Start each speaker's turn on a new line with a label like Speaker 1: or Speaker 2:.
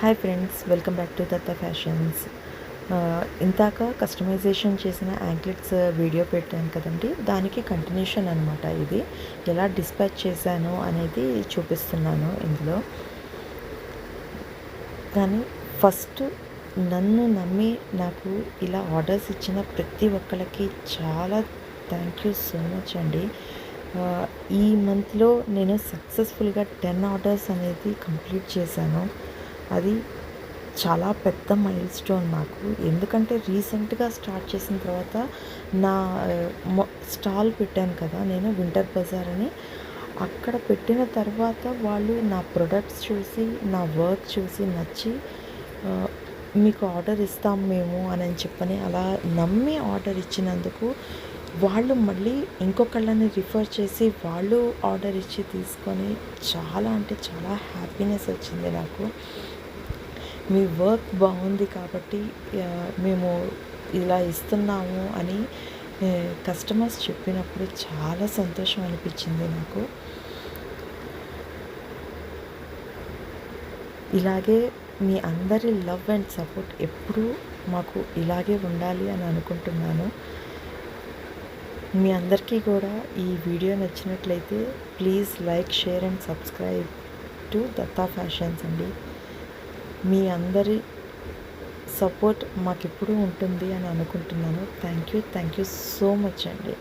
Speaker 1: Hi friends welcome back to Datta fashions ఇంతాక customization చేసిన anklets video uh, పెట్టాను కదండి. దానికి కంటిన్యూషన్ అనమాట ఇది. ఎలా డిస్పాచ్ చేశాను అనేది చూపిస్తున్నాను ఇందులో. కానీ ఫస్ట్ నన్ను నమ్మి నాకు ఇలా ఆర్డర్స్ ఇచ్చిన ప్రతి ఒక్కరికి చాలా థ్యాంక్ యూ సో మచ్ అండి. Uh, ఈ మంత్లో నేను సక్సెస్ఫుల్గా టెన్ ఆర్డర్స్ అనేది కంప్లీట్ చేశాను. అది చాలా పెద్ద మైల్ స్టోన్ నాకు. ఎందుకంటే రీసెంట్గా స్టార్ట్ చేసిన తర్వాత నా స్టాల్ పెట్టాను కదా నేను వింటర్ బజార్ అని. అక్కడ పెట్టిన తర్వాత వాళ్ళు నా ప్రొడక్ట్స్ చూసి నా వర్క్ చూసి నచ్చి మీకు ఆర్డర్ ఇస్తాం మేము అని చెప్పని అలా నమ్మి ఆర్డర్ ఇచ్చినందుకు వాళ్ళు మళ్ళీ ఇంకొకళ్ళని రిఫర్ చేసి వాళ్ళు ఆర్డర్ ఇచ్చి తీసుకొని చాలా అంటే చాలా హ్యాపీనెస్ వచ్చింది నాకు. మీ వర్క్ బాగుంది కాబట్టి మేము ఇలా ఇస్తున్నాము అని కస్టమర్స్ చెప్పినప్పుడు చాలా సంతోషం అనిపించింది నాకు. ఇలాగే మీ అందరి లవ్ అండ్ సపోర్ట్ ఎప్పుడూ మాకు ఇలాగే ఉండాలి అని అనుకుంటున్నాను. మీ అందరికీ కూడా ఈ వీడియో నచ్చినట్లయితే please like share and subscribe to Datta fashions అండి. మీ అందరి సపోర్ట్ మాకు ఎప్పుడూ ఉంటుంది అని అనుకుంటున్నాను. Thank you. Thank you so much అండి.